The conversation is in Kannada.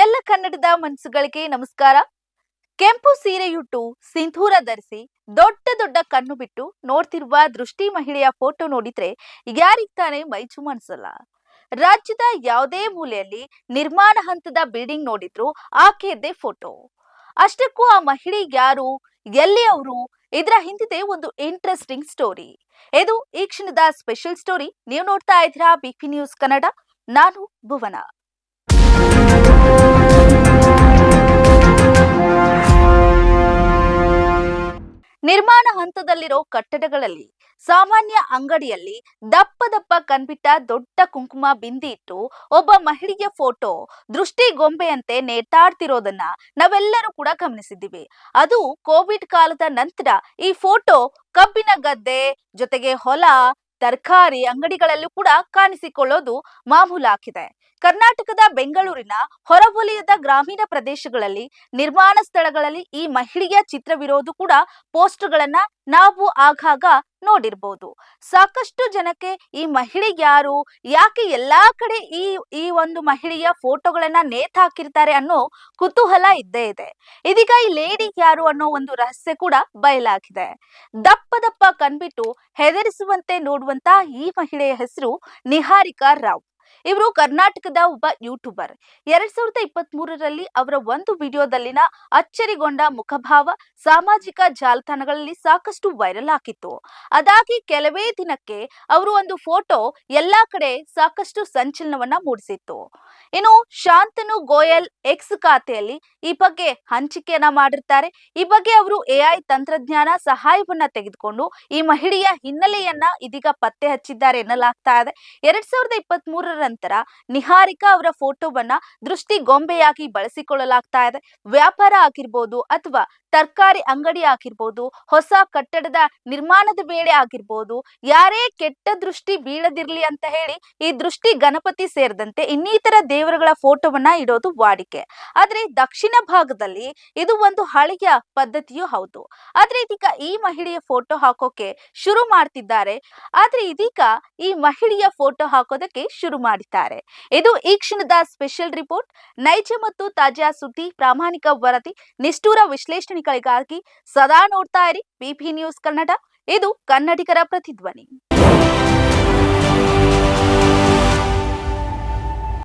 ಎಲ್ಲ ಕನ್ನಡದ ಮನಸ್ಸುಗಳಿಗೆ ನಮಸ್ಕಾರ. ಕೆಂಪು ಸೀರೆಯುಟ್ಟು ಸಿಂಧೂರ ಧರಿಸಿ ದೊಡ್ಡ ದೊಡ್ಡ ಕಣ್ಣು ಬಿಟ್ಟು ನೋಡ್ತಿರುವ ದೃಷ್ಟಿ ಮಹಿಳೆಯ ಫೋಟೋ ನೋಡಿದ್ರೆ ಯಾರಿಗ್ ತಾನೇ ಮೈಚು ಮನ್ಸಲ್ಲ ರಾಜ್ಯದ ಯಾವುದೇ ಮೂಲೆಯಲ್ಲಿ ನಿರ್ಮಾಣ ಹಂತದ ಬಿಲ್ಡಿಂಗ್ ನೋಡಿದ್ರು ಆಕೆಯದ್ದೇ ಫೋಟೋ. ಅಷ್ಟಕ್ಕೂ ಆ ಮಹಿಳೆ ಯಾರು, ಎಲ್ಲಿ ಅವರು, ಇದರ ಹಿಂದಿದೆ ಒಂದು ಇಂಟ್ರೆಸ್ಟಿಂಗ್ ಸ್ಟೋರಿ ಇದು ಈ ಕ್ಷಣದ ಸ್ಪೆಷಲ್ ಸ್ಟೋರಿ ನೀವು ನೋಡ್ತಾ ಇದ್ದೀರಾ ಬಿಪಿ ನ್ಯೂಸ್ ಕನ್ನಡ, ನಾನು ಭುವನ. ನಿರ್ಮಾಣ ಹಂತದಲ್ಲಿರೋ ಕಟ್ಟಡಗಳಲ್ಲಿ ಸಾಮಾನ್ಯ ಅಂಗಡಿಯಲ್ಲಿ ದಪ್ಪ ದಪ್ಪ ಕಣ್ಬಿಟ್ಟ ದೊಡ್ಡ ಕುಂಕುಮ ಬಿಂದಿ ಇಟ್ಟು ಒಬ್ಬ ಮಹಿಳೆಯ ಫೋಟೋ, ದೃಷ್ಟಿ ಗೊಂಬೆಯಂತೆ ನೇತಾಡ್ತಿರೋದನ್ನ ನಾವೆಲ್ಲರೂ ಕೂಡ ಗಮನಿಸಿದ್ದೀವಿ. ಅದು ಕೋವಿಡ್ ಕಾಲದ ನಂತರ ಈ ಫೋಟೋ ಕಬ್ಬಿನ ಗದ್ದೆ, ಜೊತೆಗೆ ಹೊಲ ತರಕಾರಿ ಅಂಗಡಿಗಳಲ್ಲೂ ಕೂಡ ಕಾಣಿಸಿಕೊಳ್ಳೋದು ಮಾಮೂಲಾಗಿದೆ. ಕರ್ನಾಟಕದ ಬೆಂಗಳೂರಿನ ಹೊರವಲಯದ ಗ್ರಾಮೀಣ ಪ್ರದೇಶಗಳಲ್ಲಿ ನಿರ್ಮಾಣ ಸ್ಥಳಗಳಲ್ಲಿ ಈ ಮಹಿಳೆಯ ಚಿತ್ರವಿರೋದು ಕೂಡ ಪೋಸ್ಟ್ಗಳನ್ನ ನಾವು ಆಗಾಗ ನೋಡಿರ್ಬೋದು. ಸಾಕಷ್ಟು ಜನಕ್ಕೆ ಈ ಮಹಿಳೆ ಯಾರು, ಯಾಕೆ ಎಲ್ಲಾ ಕಡೆ ಈ ಈ ಒಂದು ಮಹಿಳೆಯ ಫೋಟೋಗಳನ್ನ ನೇತ್ ಹಾಕಿರ್ತಾರೆ ಅನ್ನೋ ಕುತೂಹಲ ಇದ್ದೇ ಇದೆ. ಇದೀಗ ಈ ಲೇಡಿ ಯಾರು ಅನ್ನೋ ಒಂದು ರಹಸ್ಯ ಕೂಡ ಬಯಲಾಗಿದೆ. ದಪ್ಪ ದಪ್ಪ ಕಣ್ಬಿಟ್ಟು ಹೆದರಿಸುವಂತೆ ನೋಡುವಂತ ಈ ಮಹಿಳೆಯ ಹೆಸರು ನಿಹಾರಿಕಾ ರಾವ್. ಇವರು ಕರ್ನಾಟಕದ ಒಬ್ಬ ಯೂಟ್ಯೂಬರ್. ಎರಡ್ ಸಾವಿರದ ಇಪ್ಪತ್ತ್ ಮೂರರಲ್ಲಿ ಅವರ ಒಂದು ವಿಡಿಯೋದಲ್ಲಿನ ಅಚ್ಚರಿಗೊಂಡ ಮುಖಭಾವ ಸಾಮಾಜಿಕ ಜಾಲತಾಣಗಳಲ್ಲಿ ಸಾಕಷ್ಟು ವೈರಲ್ ಆಗಿತ್ತು. ಅದಾಗಿ ಕೆಲವೇ ದಿನಕ್ಕೆ ಅವರು ಒಂದು ಫೋಟೋ ಎಲ್ಲಾ ಕಡೆ ಸಾಕಷ್ಟು ಸಂಚಲನವನ್ನ ಮೂಡಿಸಿತ್ತು. ಇನ್ನು ಶಾಂತನು ಗೋಯಲ್ ಎಕ್ಸ್ ಖಾತೆಯಲ್ಲಿ ಈ ಬಗ್ಗೆ ಹಂಚಿಕೆಯನ್ನ ಮಾಡಿರ್ತಾರೆ. ಈ ಬಗ್ಗೆ ಅವರು ಎಐ ತಂತ್ರಜ್ಞಾನ ಸಹಾಯವನ್ನ ತೆಗೆದುಕೊಂಡು ಈ ಮಹಿಳೆಯ ಹಿನ್ನೆಲೆಯನ್ನ ಇದೀಗ ಪತ್ತೆ ಹಚ್ಚಿದ್ದಾರೆ ಎನ್ನಲಾಗ್ತಾ ಇದೆ. ಎರಡ್ ಸಾವಿರದ ಇಪ್ಪತ್ತ್ ಮೂರರ ನಂತರ ನಿಹಾರಿಕಾ ಅವರ ಫೋಟೋವನ್ನ ದೃಷ್ಟಿ ಗೊಂಬೆಯಾಗಿ ಬಳಸಿಕೊಳ್ಳಲಾಗ್ತಾ ಇದೆ. ವ್ಯಾಪಾರ ಆಗಿರ್ಬೋದು ಅಥವಾ ತರಕಾರಿ ಅಂಗಡಿ ಆಗಿರ್ಬೋದು, ಹೊಸ ಕಟ್ಟಡದ ನಿರ್ಮಾಣದ ವೇಳೆ ಆಗಿರ್ಬೋದು, ಯಾರೇ ಕೆಟ್ಟ ದೃಷ್ಟಿ ಬೀಳದಿರ್ಲಿ ಅಂತ ಹೇಳಿ ಈ ದೃಷ್ಟಿ ಗಣಪತಿ ಸೇರಿದಂತೆ ಇನ್ನಿತರ ದೇವರುಗಳ ಫೋಟೋವನ್ನ ಇಡೋದು ವಾಡಿಕೆ. ಆದ್ರೆ ದಕ್ಷಿಣ ಭಾಗದಲ್ಲಿ ಇದು ಒಂದು ಹಳೆಯ ಪದ್ಧತಿಯೂ ಹೌದು. ಆದ್ರೆ ಇದೀಗ ಈ ಮಹಿಳೆಯ ಫೋಟೋ ಹಾಕೋಕೆ ಶುರು ಮಾಡ್ತಿದ್ದಾರೆ. ಆದ್ರೆ ಇದೀಗ ಈ ಮಹಿಳೆಯ ಫೋಟೋ ಹಾಕೋದಕ್ಕೆ ಶುರು ಇದು ಈ ಕ್ಷಣದ ಸ್ಪೆಷಲ್ ರಿಪೋರ್ಟ್. ನೈಜ ಮತ್ತು ತಾಜಾ ಸುದ್ದಿ, ಪ್ರಾಮಾಣಿಕ ವರದಿ, ನಿಷ್ಠೂರ ವಿಶ್ಲೇಷಣೆಗಳಿಗಾಗಿ ಸದಾ ನೋಡ್ತಾ ಇರಿ. BP news Kannada. ಇದು ಕನ್ನಡಿಗರ ಪ್ರತಿಧ್ವನಿ.